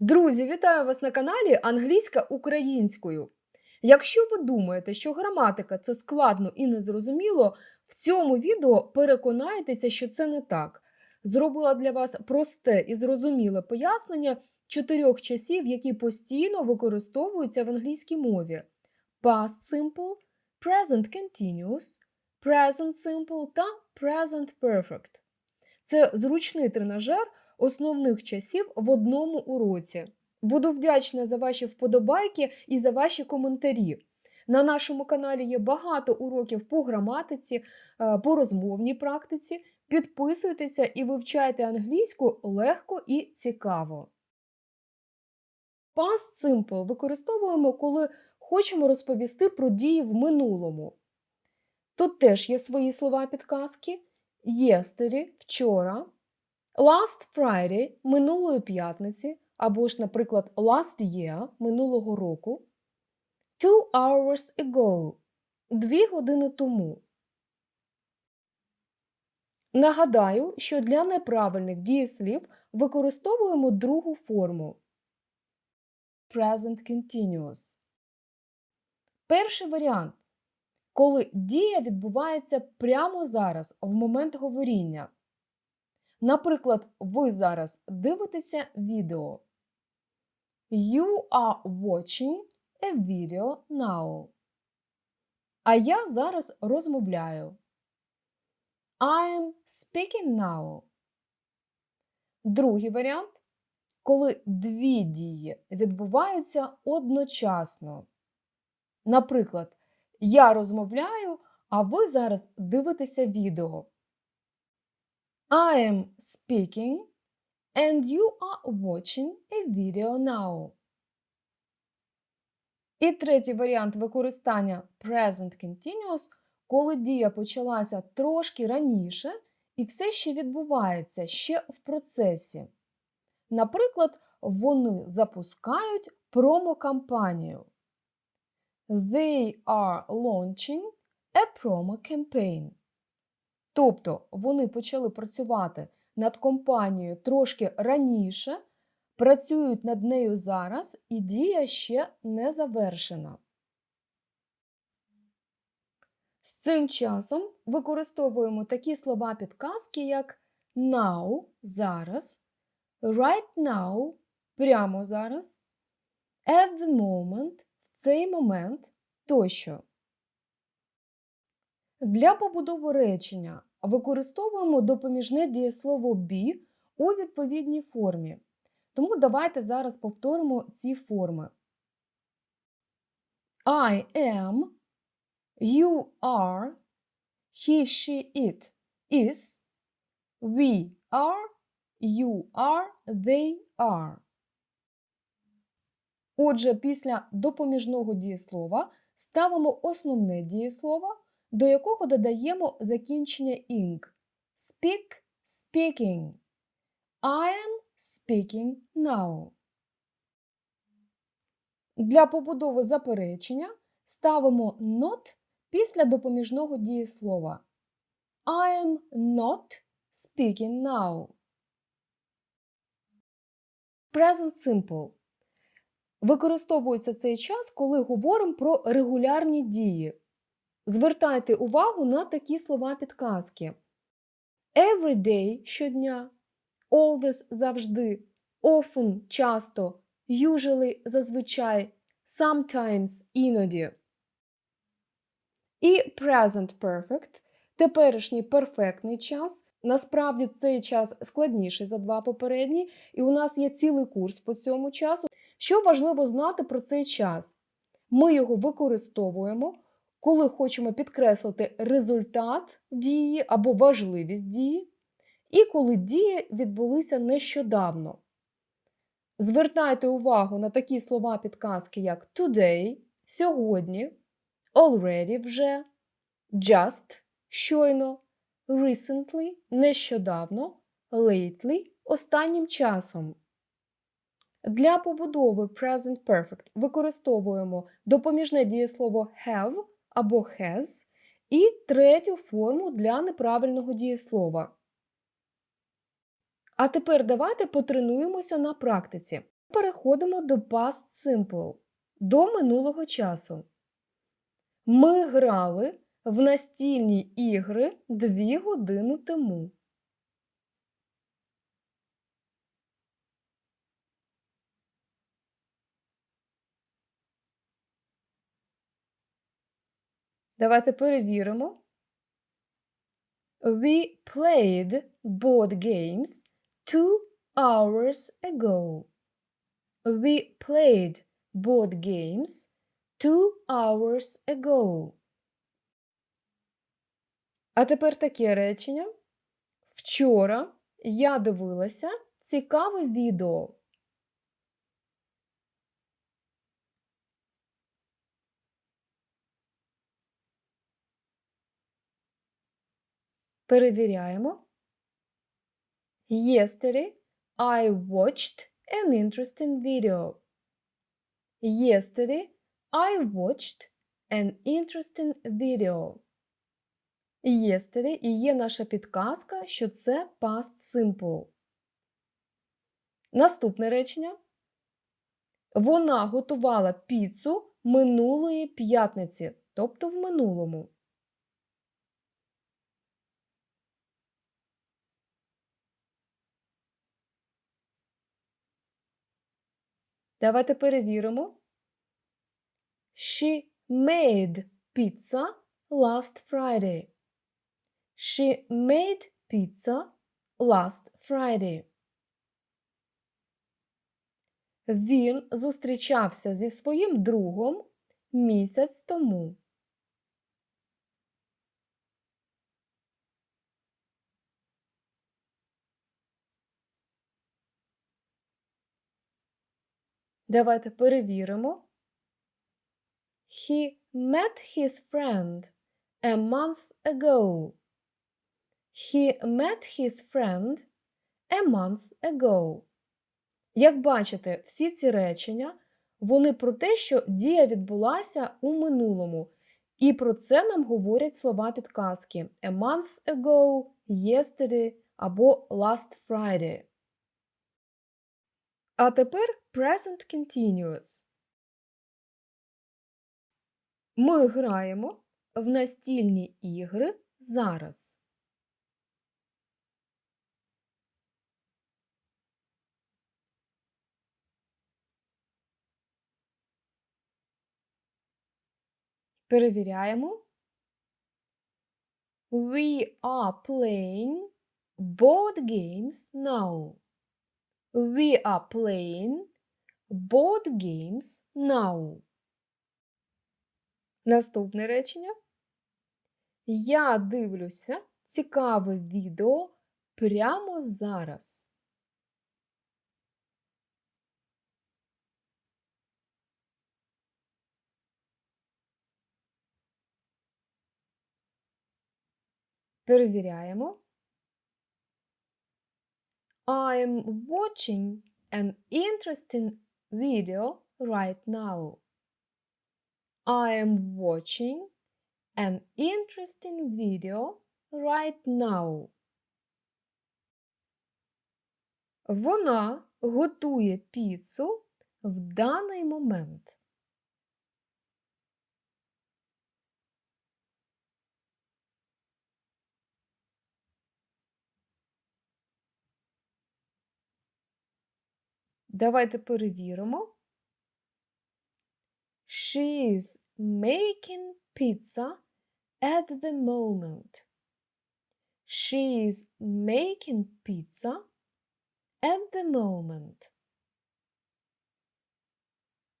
Друзі, вітаю вас на каналі Англійська українською. Якщо ви думаєте, що граматика це складно і незрозуміло, в цьому відео переконайтеся, що це не так. Зробила для вас просте і зрозуміле пояснення чотирьох часів, які постійно використовуються в англійській мові: past simple, present continuous, present simple та present perfect. Це зручний тренажер основних часів в одному уроці. Буду вдячна за ваші вподобайки і за ваші коментарі. На нашому каналі є багато уроків по граматиці, е, по розмовній практиці. Підписуйтеся і вивчайте англійську легко і цікаво. Past simple використовуємо, коли хочемо розповісти про дії в минулому. Тут теж є свої слова підказки. Yesterday – вчора. Last Friday – минулої п'ятниці, або ж, наприклад, last year – минулого року. Two hours ago – дві години тому. Нагадаю, що для неправильних дієслів використовуємо другу форму Present Continuous. Перший варіант коли дія відбувається прямо зараз, в момент говоріння. Наприклад, ви зараз дивитеся відео. You are watching a video now. А я зараз розмовляю. I am speaking now. Другий варіант коли дві дії відбуваються одночасно. Наприклад, я розмовляю, а ви зараз дивитеся відео. I am speaking and you are watching a video now. І третій варіант використання present continuous, коли дія почалася трошки раніше і все ще відбувається ще в процесі. Наприклад, вони запускають промокампанію. They are launching a promo campaign. Тобто вони почали працювати над компанією трошки раніше, працюють над нею зараз, і дія ще не завершена. З цим часом використовуємо такі слова підказки, як now зараз, right now прямо зараз, at the moment в цей момент тощо. Для побудови речення використовуємо допоміжне дієслово be у відповідній формі. Тому давайте зараз повторимо ці форми. I am, you are, he, she, it is, we are, you are, they are. Отже, після допоміжного дієслова ставимо основне дієслово, до якого додаємо закінчення ing. Speak, speaking. I am speaking now. Для побудови заперечення ставимо not після допоміжного дієслова. I am not speaking now. Present simple. Використовується цей час, коли говоримо про регулярні дії. Звертайте увагу на такі слова підказки. Every day – щодня, always – завжди, often – часто, usually – зазвичай, sometimes – іноді. І present perfect – теперішній перфектний час. Насправді цей час складніший за два попередні, і у нас є цілий курс по цьому часу. Що важливо знати про цей час? Ми його використовуємо, коли хочемо підкреслити результат дії або важливість дії, і коли дії відбулися нещодавно. Звертайте увагу на такі слова підказки, як today, сьогодні, already вже, just щойно, recently нещодавно, lately останнім часом. Для побудови Present Perfect використовуємо допоміжне дієслово have або has і третю форму для неправильного дієслова. А тепер давайте потренуємося на практиці. Переходимо до past simple, до минулого часу. Ми грали в настільні ігри дві години тому. Давайте перевіримо. We played board games two hours ago. We played board games two hours ago. А тепер таке речення. Вчора я дивилася цікаве відео. Перевіряємо. Yesterday I watched an interesting video. Yesterday I watched an interesting video. Yesterday і є наша підказка, що це past simple. Наступне речення. Вона готувала піцу минулої п'ятниці, тобто в минулому. Давайте перевіримо. She made pizza last Friday. She made pizza last Friday. Він зустрічався зі своїм другом місяць тому. Давайте перевіримо. He met his friend a month ago. He met his friend a month ago. Як бачите, всі ці речення вони про те, що дія відбулася у минулому. І про це нам говорять слова підказки a month ago, yesterday або last Friday. А тепер present continuous. Ми граємо в настільні ігри зараз. Перевіряємо. We are playing board games now. We are playing board games now. Наступне речення. Я дивлюся цікаве відео прямо зараз. Перевіряємо. I'm watching an interesting video right now. I am watching an interesting video right now. Вона готує піцу в даний момент. Давайте перевіримо. She is making pizza at the moment. She is making pizza at the moment.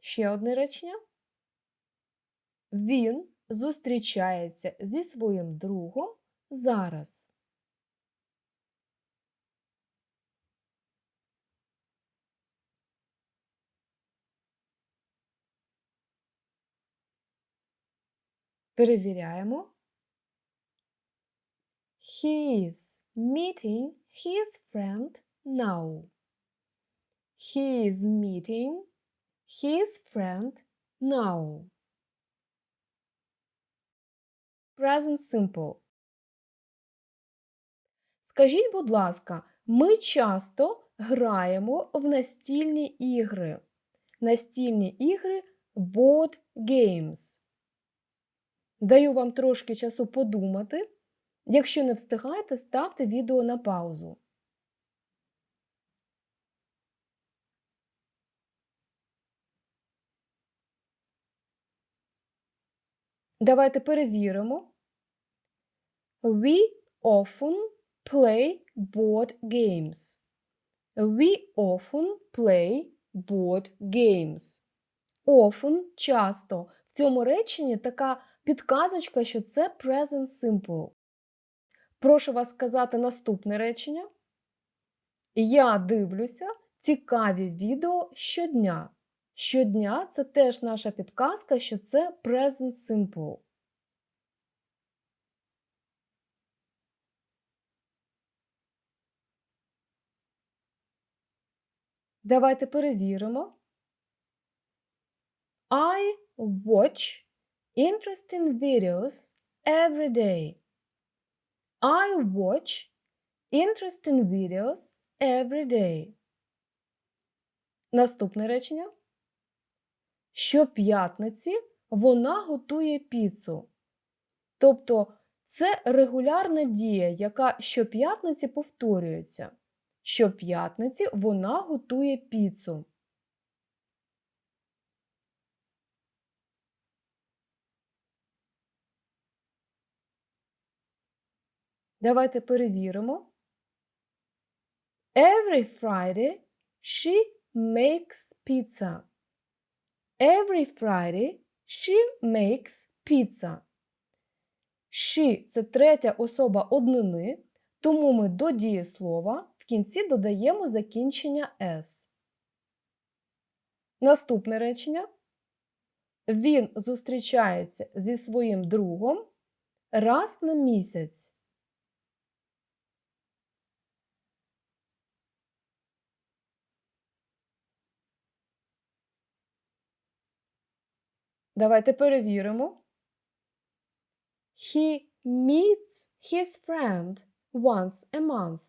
Ще одне речення. Він зустрічається зі своїм другом зараз. Перевіряємо. He is meeting his friend now. He is meeting his friend now. Present simple. Скажіть, будь ласка, ми часто граємо в настільні ігри. Настільні ігри board games. Даю вам трошки часу подумати. Якщо не встигаєте, ставте відео на паузу. Давайте перевіримо. We often play board games. We often play board games. Often – часто. В цьому реченні така підказочка, що це present simple. Прошу вас сказати наступне речення. Я дивлюся цікаві відео щодня. Щодня це теж наша підказка, що це present simple. Давайте перевіримо. I watch interesting videos every day. I watch interesting videos every day. Наступне речення. Щоп'ятниці вона готує піцу. Тобто це регулярна дія, яка щоп'ятниці повторюється. Щоп'ятниці вона готує піцу. Давайте перевіримо. Every Friday she makes pizza. Every Friday she makes pizza. She – це третя особа однини, тому ми до дієслова в кінці додаємо закінчення S. Наступне речення. Він зустрічається зі своїм другом раз на місяць. Давайте перевіримо. He meets his friend once a month.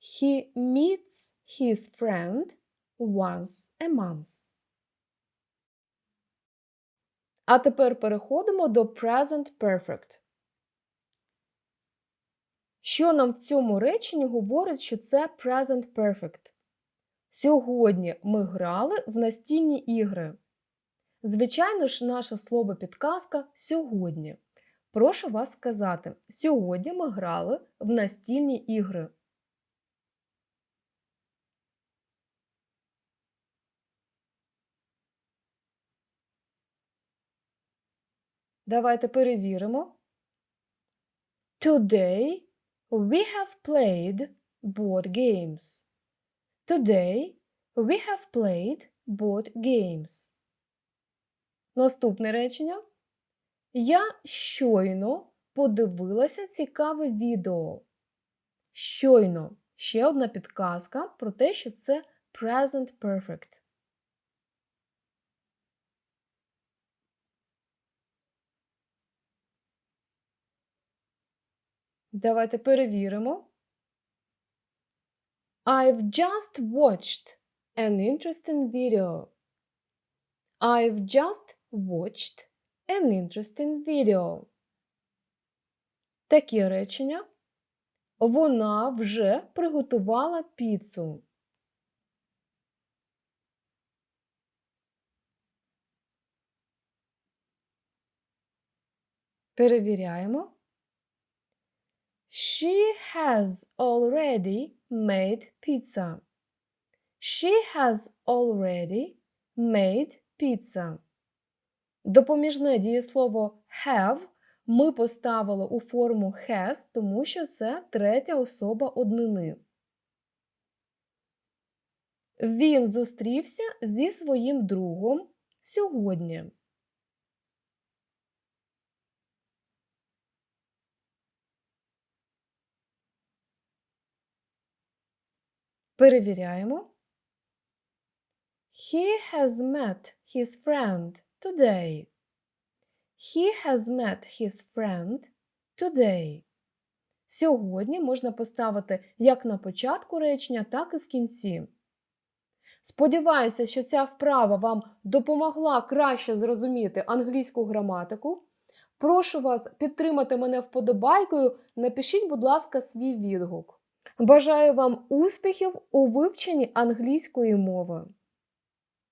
He meets his friend once a month. А тепер переходимо до present perfect. Що нам в цьому реченні говорить, що це present perfect? Сьогодні ми грали в настільні ігри. Звичайно ж, наше слово підказка сьогодні. Прошу вас сказати, сьогодні ми грали в настільні ігри. Давайте перевіримо. Today we have played board games. Today we have played board games. Наступне речення. Я щойно подивилася цікаве відео. Щойно ще одна підказка про те, що це present perfect. Давайте перевіримо. I've just watched an interesting video. I've just watched an interesting video. Такі речення. Вона вже приготувала піцу. Перевіряємо. She has already made pizza. She has already made pizza. Допоміжне дієслово have ми поставили у форму has, тому що це третя особа однини. Він зустрівся зі своїм другом сьогодні. Перевіряємо. He has met his friend today. He has met his friend today. Сьогодні можна поставити як на початку речення, так і в кінці. Сподіваюся, що ця вправа вам допомогла краще зрозуміти англійську граматику. Прошу вас підтримати мене вподобайкою. Напишіть, будь ласка, свій відгук. Бажаю вам успіхів у вивченні англійської мови.